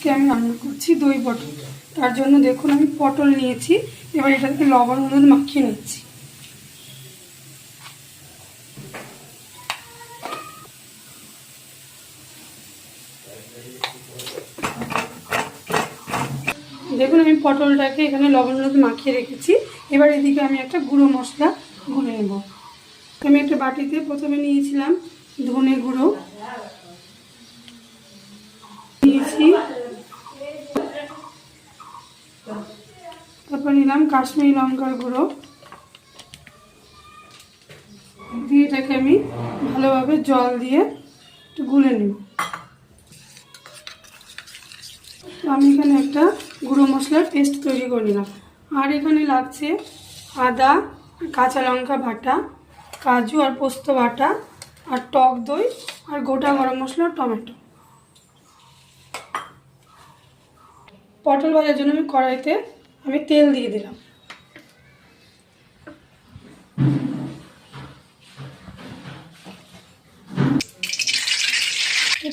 আজকে আমি রান্না করছি দই পটল। তার জন্য দেখুন আমি পটল নিয়েছি, এবার এটাকে লবণ হলুদ মাখিয়ে নিচ্ছি। দেখুন আমি পটলটাকে এখানে লবণ হলুদ মাখিয়ে রেখেছি। এবার এদিকে আমি একটা গুঁড়ো মশলা গুলে নেব। আমি একটা বাটিতে প্রথমে নিয়েছিলাম ধনে গুঁড়ো নিয়েছি নিলাম কাশ্মীরি লঙ্কার গুঁড়ো। দিয়ে এটাকে আমি ভালোভাবে জল দিয়ে একটু গুলে নেব। আমি এখানে একটা গুঁড়ো মশলার পেস্ট তৈরি করে নিলাম। আর এখানে লাগছে আদা, কাঁচা লঙ্কা বাটা, কাজু আর পোস্ত বাটা, আর টক দই, আর গোটা গরম মশলা টমেটো। পটল ভাজার জন্য আমি কড়াইতে আমি তেল দিয়ে দিলাম।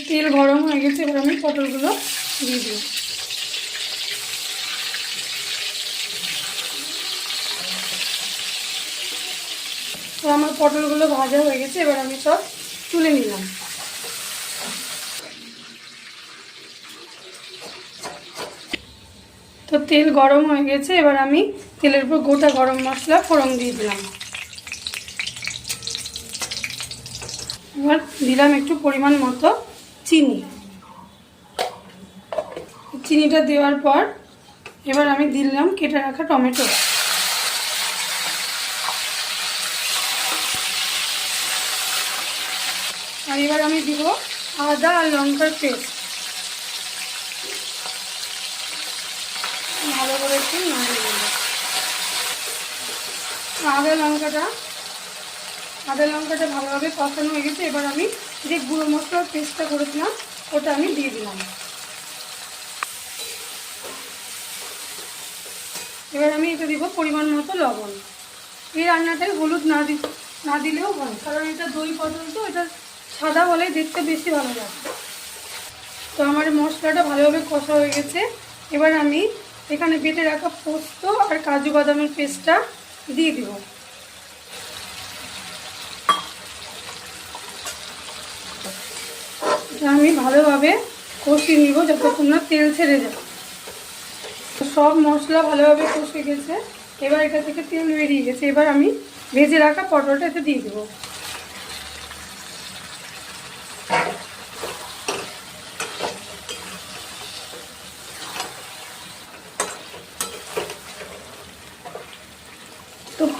তেল গরম হয়ে গেছে, এবার আমি পটলগুলো দিয়ে দিলাম। আমার পটলগুলো ভাজা হয়ে গেছে, এবার আমি সব তুলে নিলাম। তেল গরম হয়ে গেছে, এবার আমি তেলের উপর গোটা গরম মশলা ফোড়ন দিয়ে দিলাম। এবার দিলাম একটু পরিমাণ মতো চিনি। চিনিটা দেওয়ার পর এবার আমি দিলাম কেটে রাখা টমেটো। আর এবার আমি দিব আদা আর লঙ্কার পেস্ট। ভালো করে একটু নাড়িয়ে দেবো আদা লঙ্কাটা আদা লঙ্কাটা ভালোভাবে কষানো হয়ে গেছে। এবার আমি যে গুঁড়ো মশলার পেস্টটা করেছিলাম, ওটা আমি দিয়ে দিলাম। এবার আমি এটা দিব পরিমাণ মতো লবণ। এই রান্নাটায় হলুদ না দি, না দিলেও হয়, কারণ এটা দই পটল তো এটা সাদা হলে দেখতে বেশি ভালো লাগে। তো আমার মশলাটা ভালোভাবে কষা হয়ে গেছে। এবার আমি এখানে বেটে রাখা পোস্ত আর কাজু বাদামের পেস্টটা দিয়ে দিব। আমি ভালোভাবে কষিয়ে নিব যতক্ষণ না তেল ছেড়ে যায় সব মশলা ভালোভাবে কষে গেছে। এবার এটা থেকে তেল বেরিয়ে গেছে। এবার আমি ভেজে রাখা পটলটা এতে দিয়ে দেবো।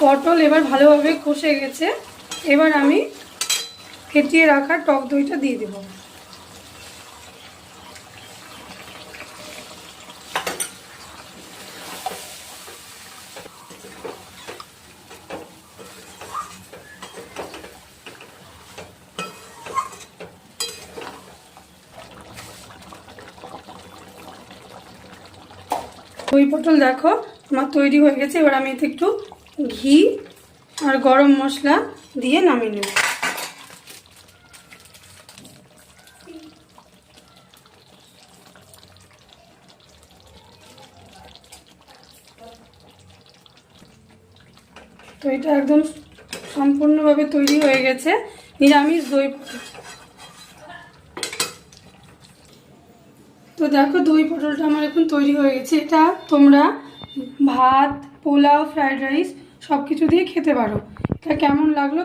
পটল এবার ভালোভাবে কষে গেছে। এবার আমি ফেটিয়ে রাখা টক দইটা দিয়ে দেবো। দই পটল দেখো, আমার তৈরি হয়ে গেছে। এবার আমি এতে একটু ঘি আর গরম মশলা দিয়ে নামিয়ে নেব। তো এটা একদম সম্পূর্ণভাবে তৈরি হয়ে গেছে। নিরামিষ দই তো দেখো দই পটলটা আমার এখন তৈরি হয়ে গেছে। এটা তোমরা ভাত, পোলাও ফ্রাইড রাইস সব কিছু দিয়ে খেতে পারো। এটা কেমন লাগল